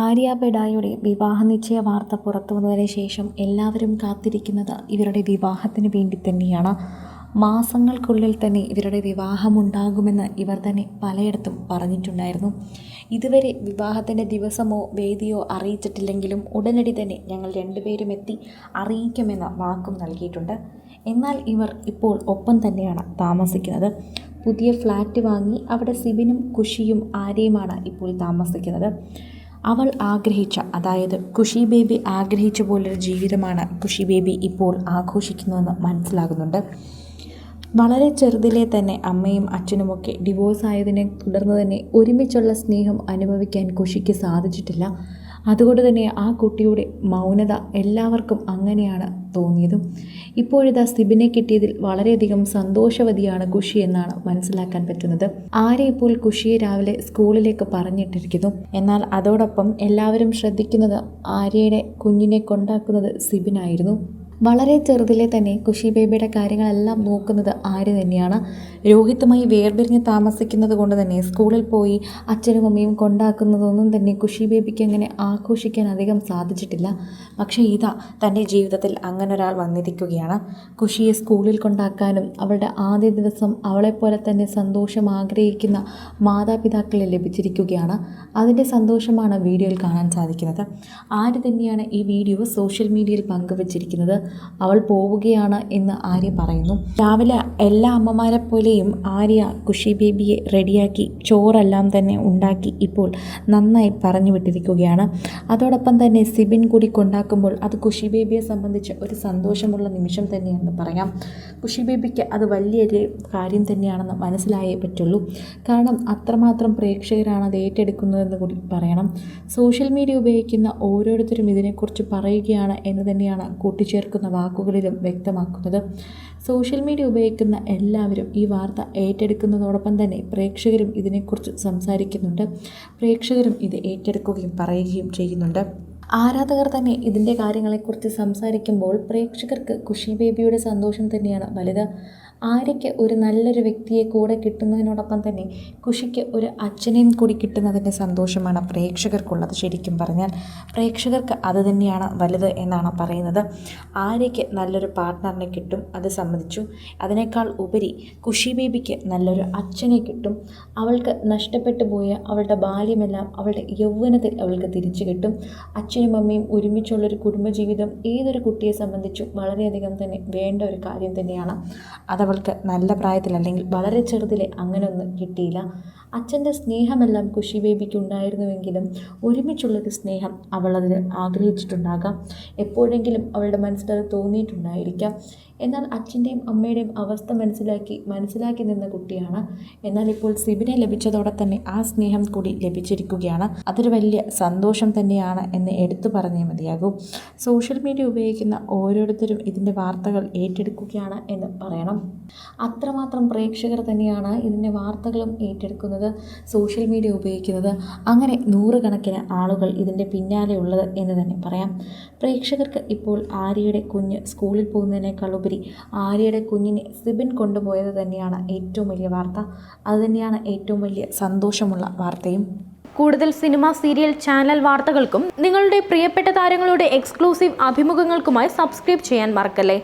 ആര്യ ബെഡായുടെ വിവാഹ നിശ്ചയ വാർത്ത പുറത്തു വന്നതിന് ശേഷം എല്ലാവരും കാത്തിരിക്കുന്നത് ഇവരുടെ വിവാഹത്തിന് വേണ്ടി തന്നെയാണ്. മാസങ്ങൾക്കുള്ളിൽ തന്നെ ഇവരുടെ വിവാഹമുണ്ടാകുമെന്ന് ഇവർ തന്നെ പലയിടത്തും പറഞ്ഞിട്ടുണ്ടായിരുന്നു. ഇതുവരെ വിവാഹത്തിന്റെ ദിവസമോ വേദിയോ അറിയിച്ചിട്ടില്ലെങ്കിലും ഉടനടി തന്നെ ഞങ്ങൾ രണ്ടുപേരും എത്തി അറിയിക്കുമെന്ന വാക്കും നൽകിയിട്ടുണ്ട്. എന്നാൽ ഇവർ ഇപ്പോൾ ഒപ്പം തന്നെയാണ് താമസിക്കുന്നത്. പുതിയ ഫ്ലാറ്റ് വാങ്ങി അവിടെ സിബിനും കുഷിയും ആര്യയുമാണ് ഇപ്പോൾ താമസിക്കുന്നത്. അവൾ ആഗ്രഹിച്ച അതായത് കുഷി ബേബി ആഗ്രഹിച്ച പോലൊരു ജീവിതമാണ് കുഷി ബേബി ഇപ്പോൾ ആഘോഷിക്കുന്നതെന്ന് മനസ്സിലാകുന്നുണ്ട്. വളരെ ചെറുതിലെ തന്നെ അമ്മയും അച്ഛനുമൊക്കെ ഡിവോഴ്സ് ആയതിനെ തുടർന്ന് തന്നെ ഒരുമിച്ചുള്ള സ്നേഹം അനുഭവിക്കാൻ കുഷിക്ക് സാധിച്ചിട്ടില്ല. അതുകൊണ്ട് തന്നെ ആ കുട്ടിയുടെ മൗനത എല്ലാവർക്കും അങ്ങനെയാണ് തോന്നിയതും. ഇപ്പോഴിതാ സിബിനെ കിട്ടിയതിൽ വളരെയധികം സന്തോഷവതിയാണ് കുഷി എന്നാണ് മനസ്സിലാക്കാൻ പറ്റുന്നത്. ആരെ ഇപ്പോൾ കുഷിയെ രാവിലെ സ്കൂളിലേക്ക് പറഞ്ഞിട്ടിരിക്കുന്നു? എന്നാൽ അതോടൊപ്പം എല്ലാവരും ശ്രദ്ധിക്കുന്നത് ആര്യയുടെ കുഞ്ഞിനെ കൊണ്ടാക്കുന്നത് സിബിനായിരുന്നു. വളരെ ചെറുതിലെ തന്നെ കുഷി ബേബിയുടെ കാര്യങ്ങളെല്ലാം നോക്കുന്നത് ആര് തന്നെയാണ്? രോഹിത്തുമായി വേർപിരിഞ്ഞ് താമസിക്കുന്നത് കൊണ്ട് തന്നെ സ്കൂളിൽ പോയി അച്ഛനും അമ്മയും കൊണ്ടാക്കുന്നതൊന്നും തന്നെ കുഷി ബേബിക്ക് അങ്ങനെ ആഘോഷിക്കാൻ അധികം സാധിച്ചിട്ടില്ല. പക്ഷേ ഇതാ തന്റെ ജീവിതത്തിൽ അങ്ങനെ ഒരാൾ വന്നിരിക്കുകയാണ്. കുഷിയെ സ്കൂളിൽ കൊണ്ടാക്കാനും അവളുടെ ആദ്യ ദിവസം അവളെപ്പോലെ തന്നെ സന്തോഷം ആഗ്രഹിക്കുന്ന മാതാപിതാക്കളെ ലഭിച്ചിരിക്കുകയാണ്. അതിന്റെ സന്തോഷമാണ് വീഡിയോയിൽ കാണാൻ സാധിക്കുന്നത്. ആര് തന്നെയാണ് ഈ വീഡിയോ സോഷ്യൽ മീഡിയയിൽ പങ്കുവച്ചിരിക്കുന്നത്? അവൾ പോവുകയാണ് എന്ന് ആര്യ പറയുന്നു. രാവിലെ എല്ലാ അമ്മമാരെ പോലെയും ആര്യ കുഷി ബേബിയെ റെഡിയാക്കി ചോറെല്ലാം തന്നെ ഉണ്ടാക്കി ഇപ്പോൾ നന്നായി പറഞ്ഞു വിട്ടിരിക്കുകയാണ്. അതോടൊപ്പം തന്നെ സിബിൻ കൂടി കൊണ്ടാക്കുമ്പോൾ അത് കുഷി ബേബിയെ സംബന്ധിച്ച് ഒരു സന്തോഷമുള്ള നിമിഷം തന്നെയാണെന്ന് പറയാം. കുഷി ബേബിക്ക് അത് വലിയൊരു കാര്യം തന്നെയാണെന്ന് മനസ്സിലായേ പറ്റുള്ളൂ. കാരണം അത്രമാത്രം പ്രേക്ഷകരാണ് അത് ഏറ്റെടുക്കുന്നതെന്ന് കൂടി പറയണം. സോഷ്യൽ മീഡിയ ഉപയോഗിക്കുന്ന ഓരോരുത്തരും ഇതിനെക്കുറിച്ച് പറയുകയാണ് എന്ന് തന്നെയാണ് കൂട്ടിച്ചേർക്കുന്നത്. വാക്കുകളിലും വ്യക്തമാക്കുന്നത്. സോഷ്യൽ മീഡിയ ഉപയോഗിക്കുന്ന എല്ലാവരും ഈ വാർത്ത ഏറ്റെടുക്കുന്നതോടൊപ്പം തന്നെ പ്രേക്ഷകരും ഇതിനെക്കുറിച്ച് സംസാരിക്കുന്നുണ്ട്. പ്രേക്ഷകരും ഇത് ഏറ്റെടുക്കുകയും പറയുകയും ചെയ്യുന്നുണ്ട്. ആരാധകർ തന്നെ ഇതിന്റെ കാര്യങ്ങളെക്കുറിച്ച് സംസാരിക്കുമ്പോൾ പ്രേക്ഷകർക്ക് കുഷി ബേബിയുടെ സന്തോഷം തന്നെയാണ് വലുത്. ആര്യയ്ക്ക് ഒരു നല്ലൊരു വ്യക്തിയെ കൂടെ കിട്ടുന്നതിനോടൊപ്പം തന്നെ കുഷിക്ക് ഒരു അച്ഛനെയും കൂടി കിട്ടുന്നതിന്റെ സന്തോഷമാണ് പ്രേക്ഷകർക്കുള്ളത് ശരിക്കും പറഞ്ഞാൽ. പ്രേക്ഷകർക്ക് അത് തന്നെയാണ് വലുത് എന്നാണ് പറയുന്നത്. ആര്യയ്ക്ക് നല്ലൊരു പാർട്ട്ണറിനെ കിട്ടും അത് സമ്മതിച്ചു. അതിനേക്കാൾ ഉപരി കുഷി ബേബിക്ക് നല്ലൊരു അച്ഛനെ കിട്ടും. അവൾക്ക് നഷ്ടപ്പെട്ടു പോയ അവളുടെ ബാല്യമെല്ലാം അവളുടെ യൗവനത്തിൽ അവൾക്ക് തിരിച്ചു കിട്ടും. അച്ഛനും അമ്മയും ഒരുമിച്ചുള്ളൊരു കുടുംബജീവിതം ഏതൊരു കുട്ടിയെ സംബന്ധിച്ചും വളരെയധികം തന്നെ വേണ്ട ഒരു കാര്യം തന്നെയാണ്. അതവൾക്ക് നല്ല പ്രായത്തിൽ അല്ലെങ്കിൽ വളരെ ചെറുതിലെ അങ്ങനെയൊന്നും കിട്ടിയില്ല. അച്ഛന്റെ സ്നേഹമെല്ലാം കുഷി ബേബിക്ക് ഉണ്ടായിരുന്നുവെങ്കിലും ഒരുമിച്ചുള്ളൊരു സ്നേഹം അവളതിന് ആഗ്രഹിച്ചിട്ടുണ്ടാകാം. എപ്പോഴെങ്കിലും അവളുടെ മനസ്സിലത് തോന്നിയിട്ടുണ്ടായിരിക്കാം. എന്നാൽ അച്ഛന്റെയും അമ്മയുടെയും അവസ്ഥ മനസ്സിലാക്കി മനസ്സിലാക്കി നിന്ന കുട്ടിയാണ്. എന്നാൽ ഇപ്പോൾ സിബിനെ ലഭിച്ചതോടെ തന്നെ ആ സ്നേഹം കൂടി ലഭിച്ചിരിക്കുകയാണ്. അതൊരു വലിയ സന്തോഷം തന്നെയാണ് എന്ന് എടുത്തു പറഞ്ഞേ മതിയാകും. സോഷ്യൽ മീഡിയ ഉപയോഗിക്കുന്ന ഓരോരുത്തരും ഇതിന്റെ വാർത്തകൾ ഏറ്റെടുക്കുകയാണ് എന്ന് പറയണം. അത്രമാത്രം പ്രേക്ഷകർ തന്നെയാണ് ഇതിന്റെ വാർത്തകളും ഏറ്റെടുക്കുന്നത് സോഷ്യൽ മീഡിയ ഉപയോഗിക്കുന്നത്. അങ്ങനെ നൂറുകണക്കിന് ആളുകൾ ഇതിന്റെ പിന്നാലെ ഉള്ളത് എന്ന് തന്നെ പറയാം. പ്രേക്ഷകർക്ക് ഇപ്പോൾ ആര്യയുടെ കുഞ്ഞ് സ്കൂളിൽ പോകുന്നതിനേക്കാൾ ഉപരി ആര്യയുടെ കുഞ്ഞിനെ സിബിൻ കൊണ്ടുപോയത് തന്നെയാണ് ഏറ്റവും വലിയ വാർത്ത. അതുതന്നെയാണ് ഏറ്റവും വലിയ സന്തോഷമുള്ള വാർത്തയും. കൂടുതൽ സിനിമ സീരിയൽ ചാനൽ വാർത്തകൾക്കും നിങ്ങളുടെ പ്രിയപ്പെട്ട താരങ്ങളുടെ എക്സ്ക്ലൂസീവ് അഭിമുഖങ്ങൾക്കുമായി സബ്സ്ക്രൈബ് ചെയ്യാൻ മറക്കല്ലേ?